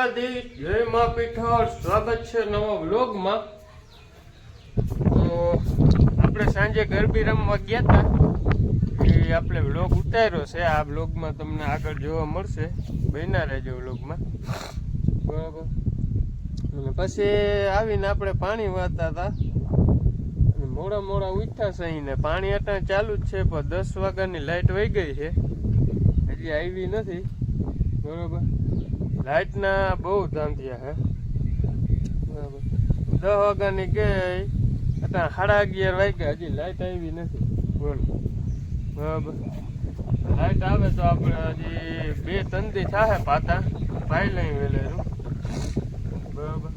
દ્વારકાધીશ જય મા પીઠળ. સ્વાગત છે નવા વ્લોગમાં. તો આપણે સાંજે ગરબી રમવા ગયા હતા એ આપણે વ્લોગ ઉતાર્યો છે. આ વ્લોગમાં તમને આગળ જોવા મળશે. બન્યા રહેજો વ્લોગમાં. બરાબર. અને પછી આવીને આપણે પાણી વાતા હતા અને મોડા મોડા ઉઠ્યા છે અહીંને. પાણી અટાણે ચાલુ જ છે, પણ દસ વાગ્યાની લાઇટ વહી ગઈ છે. હજી આવી નથી. બરોબર. લાઇટના બહુ ધામ થયા હે. બરાબર. દસ વાગ્યાની ગઈ અત્યારે સાડા અગિયાર વાગ્યા, હજી લાઇટ આવી નથી. બોલો. બરાબર. લાઇટ આવે તો આપણે હજી બે તંદી થાય પાતા. પાઈ લઈ વેલેરું બરાબર.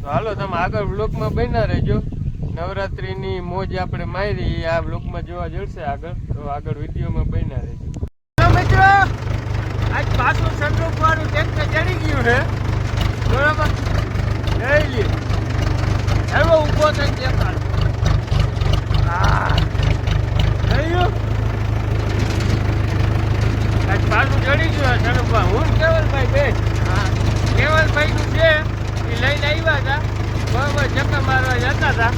તો હાલો, તમે આગળ બ્લોકમાં બન્યા રહેજો. નવરાત્રિની મોજ આપણે મારી આ બ્લોકમાં જોવા જડશે આગળ. તો આગળ વિડીયોમાં બન્યા રહેજો. મિત્રો! આજ પાછું સનરૂફ વાળું કે ચડી ગયું છે. બરાબર? લઈ લે એવો ઊભો થઈ લઈ લ્યો. આજ પાછું ચડી ગયું સનરૂફ હું કેવલભાઈ બે હા. કેવલભાઈ નું છે એ લઈને આવ્યા હતા. બરાબર ચક્કર મારવા જતા હતા.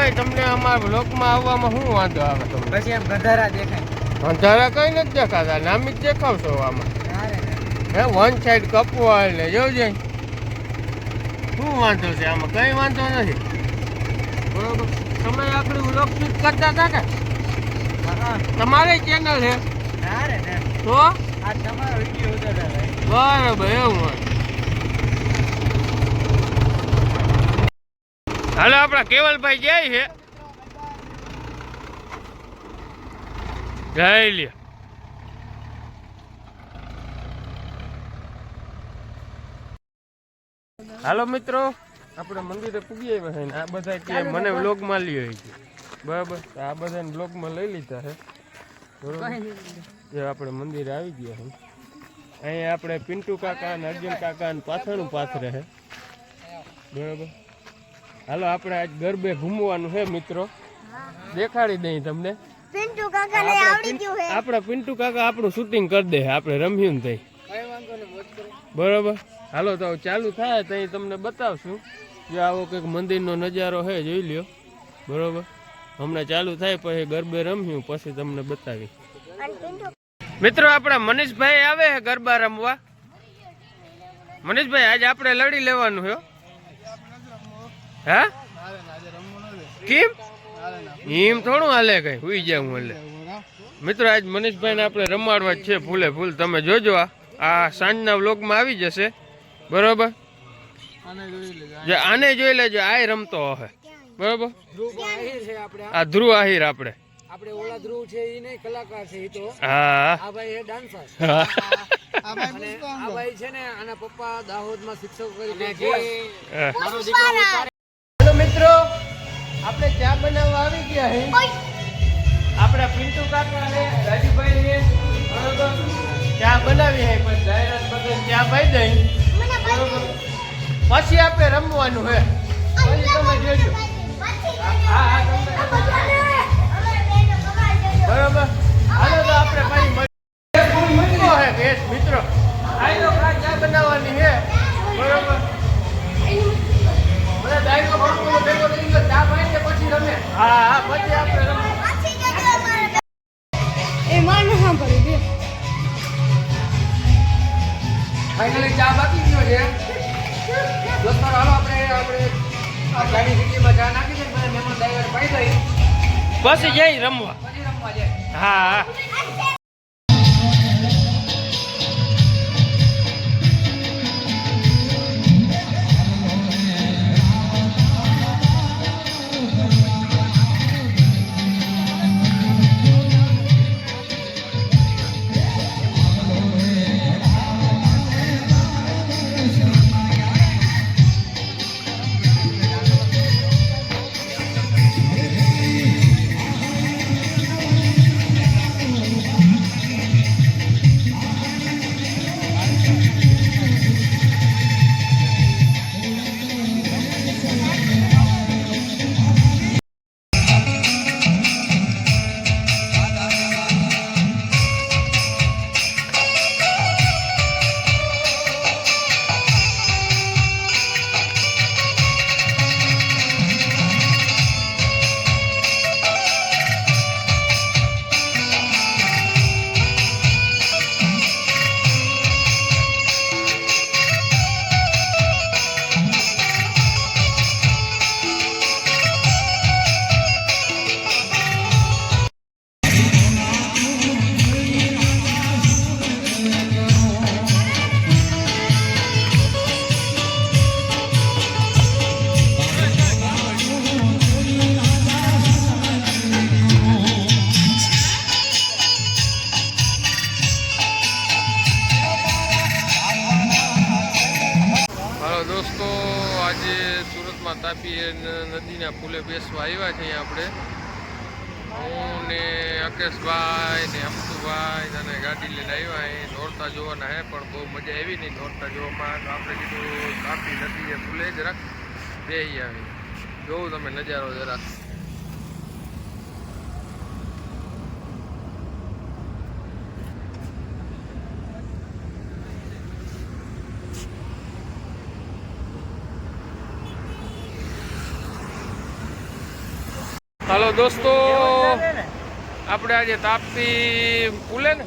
ધવલભાઈ તમને અમારા બ્લોકમાં આવવામાં શું વાંધો આવે તમને? પછી એમ ગધારા દેખાય. અંધારા કઈ નથી દેખાતા નામી જ દેખાવશો આમાં. હે વન સાઈડ કપવા એટલે જોજે શું વાંધો છે આમાં? કઈ વાંધો નથી. બરોબર. તમે આપણે વ્લોગ શૂટ કરતા હતા ને તમારી ચેનલ છે? ના તો? બરાબર એવું હોય. હાલો આપણા કેવલભાઈ જાય છે. લે હાલો મિત્રો આપણે મંદિરે પૂગી આવ્યા છે ને. આ બધા કે મને વ્લોગમાં લ્યો છે બરાબર? આ બધાને વ્લોગમાં લઈ લીધા છે બરોબર? જે આપણે મંદિરે આવી ગયા છે અહીંયા આપણે પિન્ટુ કાકા અને અર્જુન કાકા અને પાછળનું પાથરે છે બરાબર? હાલો આપણે આજ ગરબે ઘૂમવાનું છે મિત્રો. દેખાડી દઈ તમને. પિન્ટુ કાકા ને આવડી ગયું હે આપણે પિન્ટુ કાકા આપણું શૂટિંગ કરી દે આપણે રમ્યું ને તઈ. બરોબર? હાલો તો ચાલુ થાય તઈ તમને બતાવશું. જો આવો કંઈક મંદિરનો નજારો છે જોઈ લ્યો. બરોબર? હમણાં ચાલુ થાય પછી ગરબે રમ્યું પછી તમને બતાવી મિત્રો આપણા મનીષભાઈ આવે છે ગરબા રમવા. મનીષભાઈ આજે આપણે લડી લેવાનું છે હો. કેમ? એમ થોડું હાલે કઈ હુઈ જાય હું એટલે. મિત્રો આજ મનીષભાઈને આપણે રમાડવા જ છે ફૂલે ફૂલ. તમે જોજો આ. સાંજના વ્લોગમાં આવી જશે. બરોબર? આને જોઈ લેજો જે આને જોઈ લેજો આ રમતો હશે બરોબર? ધ્રુવ આહિર છે આપણે આ. ધ્રુવ આહિર આપણે. આપણે ઓલા ધ્રુવ છે એ નહીં કલાકાર છે એ તો. હા. આ ભાઈ એ ડાન્સર હા. આ ભાઈ છે ને આના પપ્પા દાહોદમાં શિક્ષક તરીકે મારો દીકરો ઉતારે હેલો મિત્રો આપણે ચા બનાવવા આવી ગયા હે. આપણા પિન્ટુ કાકા ને રાજુભાઈ ને બરોબર ચા બનાવી હે પણ જાહેરાત વગર ચા પાઈ દઈ. બરોબર? પછી આપણે રમવાનું હે. પછી તમે જોજો. હા હા તમને બરોબર? હાલો તો આપણે પછી ગેસ મિત્રો આઈનો ખા ચા બનાવવાની હે. બરોબર? પછી જઈ રમવા. હા હા. સુરતમાં નદીના પુલે બેસવા આવ્યા છીએ આપણે. હું ને અકેશભાઈ ને અમતુભાઈ અને ગાડી લઈને આવ્યા એ નોરતા જોવાના હે, પણ બહુ મજા આવી નહીં નોરતા જોવામાં. તો આપણે કીધું, કાપી નદી એ પુલે જરાક બે આવી. જોવું તમે નજારો જરાક હાલો દોસ્તો આપણે આજે તાપી પુલે ને?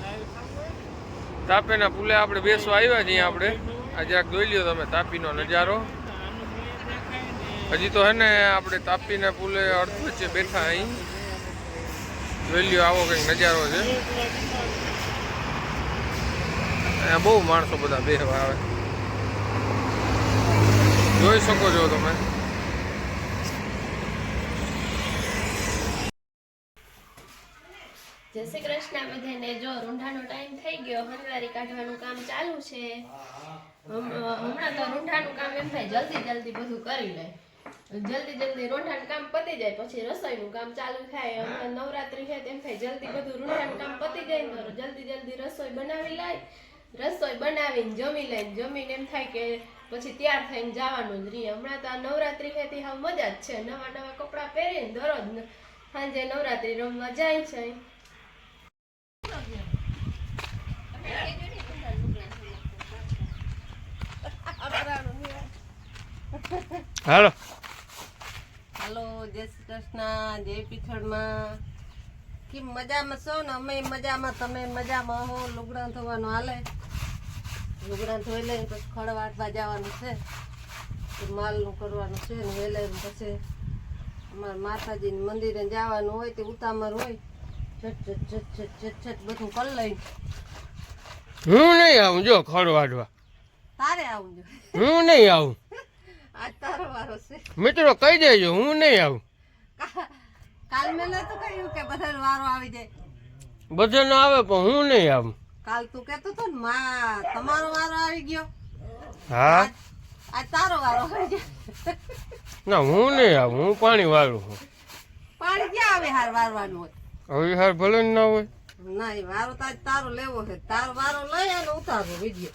તાપીના પુલે આપણે બેસવા આવ્યા છીએ આપણે. આ જરાક જોઈ લ્યો તમે તાપીનો નજારો. હજી તો હે ને આપણે તાપીના પુલે અડધ વચ્ચે બેઠા અહીં. જોઈ લ્યો આવો કંઈક નજારો છે. અહીંયા બહુ માણસો બધા બેહવા આવે. જોઈ શકો છો તમે. જય શ્રી કૃષ્ણ બધાને. જો રૂંઢાનો ટાઈમ થઈ ગયો હંજવારી કાઢવાનું કામ ચાલુ છે. હમણાં તો રૂંઢાનું કામ એમ થાય, જલ્દી જલ્દી બધું કરી લે. જલ્દી જલ્દી રૂંઢાનું કામ પતી જાય, પછી રસોઈનું કામ ચાલુ થાય. હમણાં નવરાત્રી છે તેમ થાય, જલ્દી બધું રૂંઢાનું કામ પતી જાય તો જલ્દી જલ્દી રસોઈ બનાવી લાય. રસોઈ બનાવીને જમી લઈને જમીને એમ થાય કે પછી તૈયાર થઈને જવાનું જ રહીએ હમણાં તો આ નવરાત્રી છે હા મજા જ છે. નવા નવા કપડાં પહેરીને દરરોજ સાંજે નવરાત્રી રમવા જાય છે. હાલો. હાલો જય શ્રી કૃષ્ણ જય પીઠળમાં કેમ મજામાં છો ને? અમે મજામાં તમે મજામાં હો? લુગડા ધોવાનું હાલે? લુગડા ધોઈ લઈને પછી ખડ વાટવા જવાનું છે. માલનું કરવાનું છે ને વેલાયું પછી અમારે માતાજીની મંદિરે જવાનું હોય તે ઉતામર હોય. છટ છટ છટ છટ છટ બધું કરી લઈ હું નહીં આવું જો ખડ વાટવા તારે આવું જો. હું નહીં આવું. મિત્રો કહી દેજો હું નહીં આવું. કાલ મેં નતું કહ્યું કે બધાનો વારો આવી જાય. બધાનો આવે પણ હું નહીં આવું. કાલ તું કહેતો તો ને માં તમારો વારો આવી ગયો. હા? આજ તારો વારો આવી ગયો. ના હું નહીં આવું હું પાણી વાળું છું. પાણી ક્યાં આવે હાર વારવાનું હોય? હવે હાર ભલે ન હોય. ના એ વારો તો આજ તારો લેવો છે. તારો વારો લઈ અને ઉતારો વીડિયો.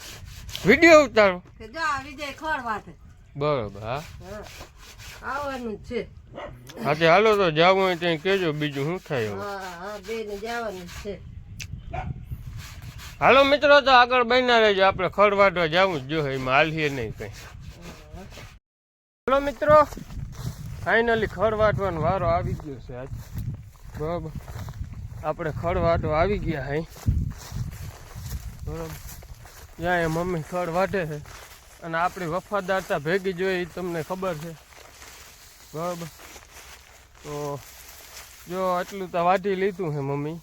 વીડિયો ઉતારો. કે જો આ વિજય ખડ વાટે બરોબર હા? હા. આવવાનું છે. આજે હાલો તો જાવું હોય ત્યાં કહેજો બીજું શું થાય હા હા બે ને જવાનું છે. હાલો મિત્રો તો આગળ બન્યા રહેજો. આપણે ખડ વાટવા જવું જ જોઈએ એમાં હાલીએ નહીં કંઈ. હાલો મિત્રો ફાઇનલી ખડ વાટવાનો વારો આવી ગયો છે આજ. બરાબર. આપણે ખડ વાટવા આવી ગયા હાઈ બરાબર. જ્યાં એ મમ્મી ખડ વાટે છે. અને આપણી વફાદારતા ભેગી જોઈએ એ તમને ખબર છે. બરાબર? તો જો આટલું તો વાટી લીધું છે મમ્મી.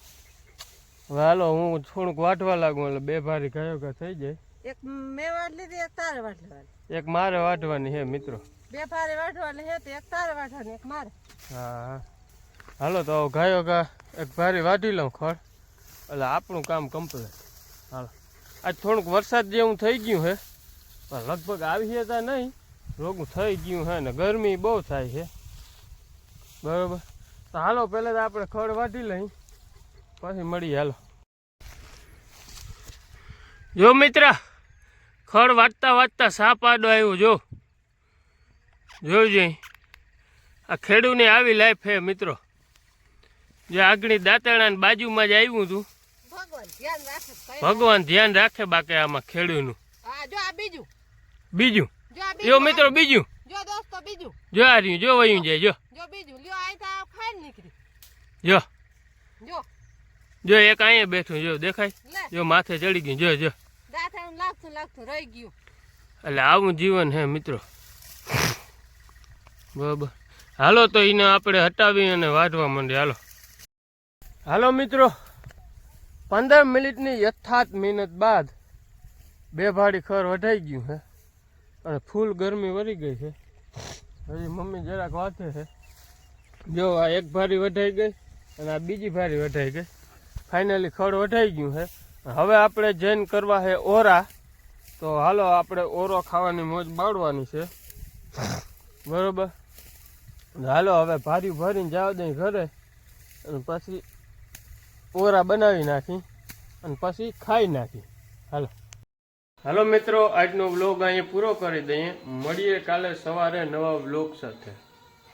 હવે હાલો હું થોડુંક વાટવા લાગુ એટલે બે ભારી ગાયો ગા થઈ જાય. એક મેં વાટ લીધી એક તારે વાટવાની એક મારે વાટવાની છે મિત્રો. બે ભારે વાટવાની હે તો એક તારે વાટવાની એક મારે. હા. હા હાલો તો આવો ગાયો ગા એક ભારી વાટી લઉં ખડ. એટલે આપણું કામ કમ્પ્લીટ. હાલો. આજ થોડુંક વરસાદ જેવું થઈ ગયું છે પણ લગભગ આવી હતા નહીં. રોગું થઈ ગયું હે ને ગરમી બહુ થાય છે. બરોબર. તો હાલો પહેલાં તો આપણે ખડ વાટી લઈ. પછી મળીએ હાલો. જો મિત્ર ખડ વાટતા વાટતા સાપ આડો આવ્યો જો. જોજે આ ખેડૂની આવી લાઈફ હે મિત્રો. જે આગળ દાંતણાની બાજુમાં જ આવ્યું હતું ભગવાન ધ્યાન રાખે ભગવાન ધ્યાન રાખે બાકી આમાં ખેડૂનું. હા જો આ બીજું. બીજું? જો આ જો બીજું મિત્રો બીજું. જો દોસ્તો બીજું. જો આ રહ્યું જો વયું જાય જો. જો બીજું લ્યો આ તો ખાઈ નીકળી. જો. જો. જો એક અહીંયા બેઠું જો દેખાય? લે. જો માથે ચડી ગયું જો જો. દાંથાનું લાગતું લાગતું રહી ગયું. એટલે આવું જીવન છે મિત્રો. બરાબર. હાલો તો એને આપણે હટાવી અને વાઢવા માંડીએ. હાલો. હાલો મિત્રો. પંદર મિનિટની યથાર્થ મહેનત બાદ બે ભાડી ખર વઢાઈ ગયું છે અને ફૂલ ગરમી વળી ગઈ છે. હજી મમ્મી જરાક વાંચે છે. જો આ એક ભારી વઢાઈ ગઈ અને આ બીજી ભારી વઢાઈ ગઈ. ફાઇનલી ખડ વઢાઈ ગયું છે. હવે આપણે જૈન કરવા છે ઓરા. તો હાલો આપણે ઓરો ખાવાની મોજ બાળવાની છે. બરોબર? હાલો હવે ભારી ભરીને જાવ દઈ ઘરે. અને પછી ઓરા બનાવી નાખી. અને પછી ખાઈ નાખી. હાલો. હાલો મિત્રો આજનો વ્લોગ અહીંયા પૂરો કરી દઈએ. મળીએ કાલે સવારે નવા વ્લોગ સાથે.